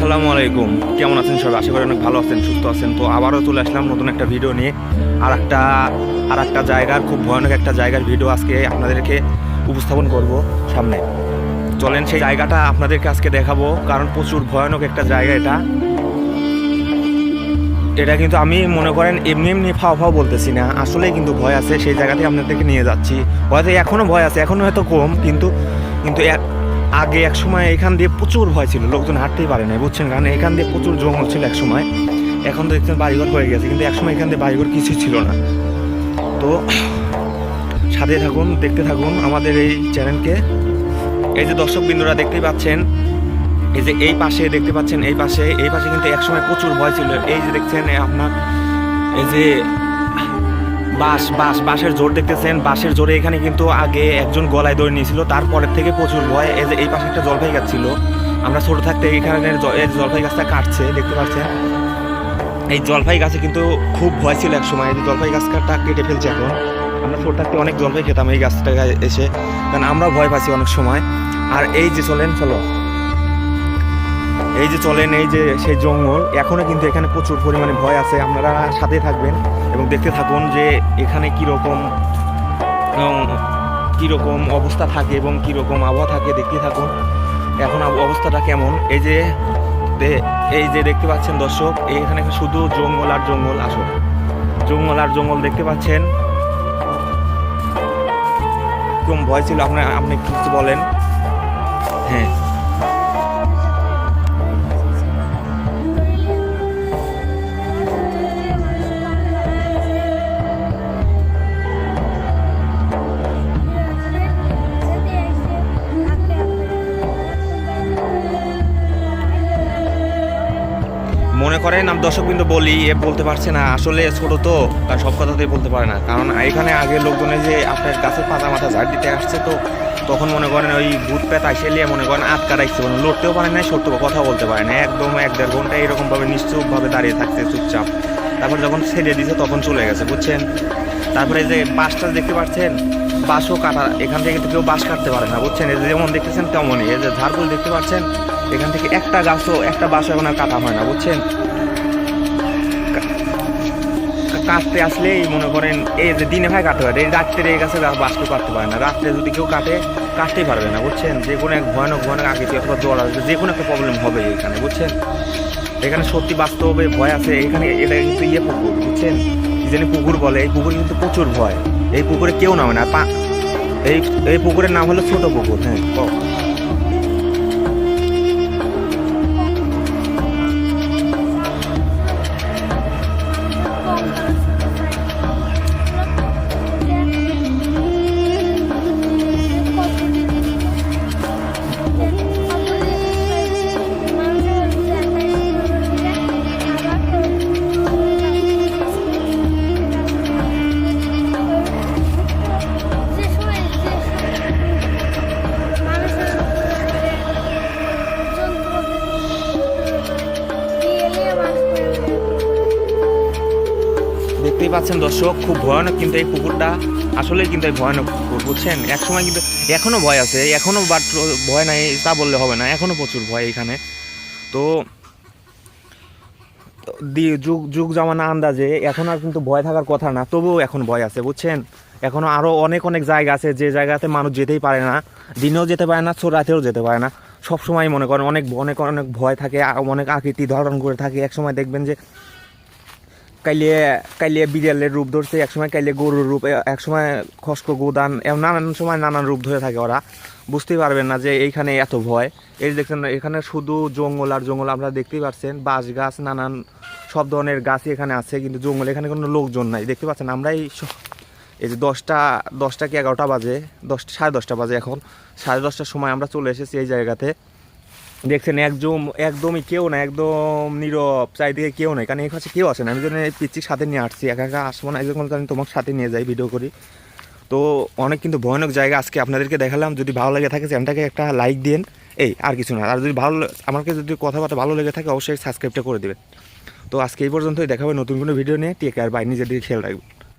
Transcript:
আসসালামু আলাইকুম। কেমন আছেন সবাই? আশা করি অনেক ভালো আছেন, সুস্থ আছেন। তো আবারও চলে আসলাম নতুন একটা ভিডিও নিয়ে। আর একটা আর একটা জায়গার, খুব ভয়ানক একটা জায়গার ভিডিও আজকে আপনাদেরকে উপস্থাপন করব সামনে। চলেন সেই জায়গাটা আপনাদেরকে আজকে দেখাবো, কারণ প্রচুর ভয়ানক একটা জায়গা এটা। এটা কিন্তু আমি মনে করেন এমনি এমনি ফাও ফাও বলতেছি না। আসলেই কিন্তু ভয় আছে, সেই জায়গাতে আপনাদেরকে নিয়ে যাচ্ছি। হয়তো এখনও ভয় আছে এখনও হয়তো কম, কিন্তু কিন্তু আগে এক সময় এখান দিয়ে প্রচুর ভয় ছিল, লোকজন হাঁটতেই পারে না বুঝছেন? কারণ এখান দিয়ে প্রচুর জঙ্গল ছিল এক সময়। এখন তো দেখছেন বাড়িঘর হয়ে গেছে, কিন্তু এক সময় এখান দিয়ে বাড়িঘর কিছুই ছিল না। তো সাথে থাকুন, দেখতে থাকুন আমাদের এই চ্যানেলকে। এই যে দর্শক বিন্দুরা দেখতেই পাচ্ছেন, এই যে এই পাশে দেখতে পাচ্ছেন, এই পাশে এই পাশে কিন্তু একসময় প্রচুর ভয় ছিল। এই যে দেখছেন, আপনার এই যে বাঁশ বাঁশ, বাঁশের জোর দেখতেছেন। বাঁশের জোরে এখানে কিন্তু আগে একজন গলায় দৌড়ে নিয়েছিল, তারপরের থেকে প্রচুর ভয়। এই পাশে একটা জলপাই গাছ ছিল। আমরা ছোট থাকতে এখানে জলপাই গাছটা কাটছে, দেখতে পাচ্ছেন? এই জলপাই গাছে কিন্তু খুব ভয় ছিল এক সময় যে জলপাই গাছটা কেটে ফেলছে এখন। আমরা ছোট থাকতে অনেক জলপাই খেতাম এই গাছটা এসে। কারণ আমরা ভয় পাচ্ছি অনেক সময়। আর এই যে চলেন, চলো। এই যে চলেন, এই যে সেই জঙ্গল, এখনও কিন্তু এখানে প্রচুর পরিমাণে ভয় আছে। আপনারা সাথে থাকবেন এবং দেখতে থাকুন যে এখানে কীরকম কীরকম অবস্থা থাকে এবং কীরকম আবহাওয়া থাকে। দেখতে থাকুন, এখন অবস্থাটা কেমন? এই যে এই যে দেখতে পাচ্ছেন দর্শক এখানে শুধু জঙ্গল আর জঙ্গল, আসো। জঙ্গল আর জঙ্গল দেখতে পাচ্ছেন। কম ভয় ছিল আপনার আপনি কিছু বলেন। হ্যাঁ। করেন, আমি দর্শক বিন্দু বলি, এ বলতে পারছে না। আসলে ছোট তো, তার সব কথাতেই বলতে পারে না। কারণ এখানে আগে লোকজনে যে আপনার গাছের পাতা মাথা ঝাড় দিতে আসছে, তো তখন মনে করেন ওই ভূত পেত আইসে লিয়ে মনে করেন আটকা রাখছে মানে লড়তেও পারে না সত্য কথা বলতে পারে না একদম এক দেড় ঘণ্টা এরকমভাবে নিশ্চুপভাবে দাঁড়িয়ে থাকছে চুপচাপ। তারপর যখন ছেড়ে দিছে, তখন চলে গেছে, বুঝছেন? তারপরে যে বাঁশটা দেখতে পাচ্ছেন, বাঁশও কাটা, এখান থেকে কেউ বাঁশ কাটতে পারে না, বুঝছেন? এই যেমন দেখতেছেন তেমনই, এই যে ঝাড়ফুল দেখতে পাচ্ছেন, এখান থেকে একটা গাছও, একটা বাঁশও এখন আর কাটা হয় না, বুঝছেন? কাটতে আসলেই মনে করেন এই যে দিনে ভাই কাটতে পারে, এই রাত্রে এই গাছে কেউ কাটতে পারে না। রাত্রে যদি কেউ কাটে কাটতেই পারবে না, বুঝছেন? যে কোনো এক ভয়ানক ভয়ানক আকৃতি অথবা জ্বর আসবে, যে কোনো একটা প্রবলেম হবে এখানে, বুঝছেন? এখানে সত্যি বাস্তবে ভয় আছে, এখানে এটা কিন্তু ইয়ে পুকুর, বুঝছেন? জানি পুকুর বলে, এই পুকুরে কিন্তু প্রচুর ভয়। এই পুকুরে কেউ নামে না, পা এই এই পুকুরের নাম হলো ছোট পুকুর হ্যাঁ দেখতেই পাচ্ছেন দর্শক, খুব ভয়ানক কিন্তু এই পুকুরটা। আসলেই কিন্তু এই ভয়ানক পুকুর, বুঝছেন? এক সময় কিন্তু এখনও ভয় আছে এখনও বাট ভয় নাই, তা বললে হবে না এখনও প্রচুর ভয় এখানে। তো যুগ যুগ জামানা আন্দাজে এখন আর কিন্তু ভয় থাকার কথা না, তবুও এখন ভয় আছে, বুঝছেন? এখনও আরও অনেক অনেক জায়গা আছে, যে জায়গাতে মানুষ যেতেই পারে না, দিনেও যেতে পারে না, রাতেও যেতে পারে না। সব সময় মনে করেন অনেক অনেক অনেক ভয় থাকে, অনেক আকৃতি ধারণ করে থাকে এক সময় দেখবেন যে কাইলে কাইলে বিড়ালের রূপ ধরছে, একসময় কাইলে গরুর রূপ একসময় খস্ক গোদান নানান সময় নানান রূপ ধরে থাকে ওরা। বুঝতেই পারবেন না যে এইখানে এত ভয়। এই দেখছেন, এখানে শুধু জঙ্গল আর জঙ্গল আপনারা দেখতেই পাচ্ছেন বাঁশ গাছ, নানান সব ধরনের গাছই এখানে আছে, কিন্তু জঙ্গল এখানে কোনো লোকজন নাই, দেখতে পাচ্ছেন? আমরাই এই যে দশটা দশটা কি এগারোটা বাজে? দশটা, সাড়ে দশটা বাজে এখন। সাড়ে দশটার সময় আমরা চলে এসেছি এই জায়গাতে। দেখছেন, একদম, একদমই কেউ না, একদম নীরব, চারিদিকে কেউ নেই। কারণ এই কাছে কেউ আসে না। আমি এই পিচ্ছির সাথে নিয়ে আসছি। একা একা আসব না। একজন আমি তোমার সাথে নিয়ে যাই ভিডিও করি। তো অনেক কিন্তু ভয়ানক জায়গা আজকে আপনাদেরকে দেখালাম। যদি ভালো লেগে থাকে, চ্যানেলটাকে একটা লাইক দিন এই, আর কিছু না। আর যদি ভালো আমাকে যদি কথাবার্তা ভালো লেগে থাকে, অবশ্যই সাবস্ক্রাইবটা করে দেবেন। তো আজকে এই পর্যন্তই। দেখাবে নতুন কোনো ভিডিও নিয়ে। টেক আর বাই নিজের দিকে খেয়াল রাখবে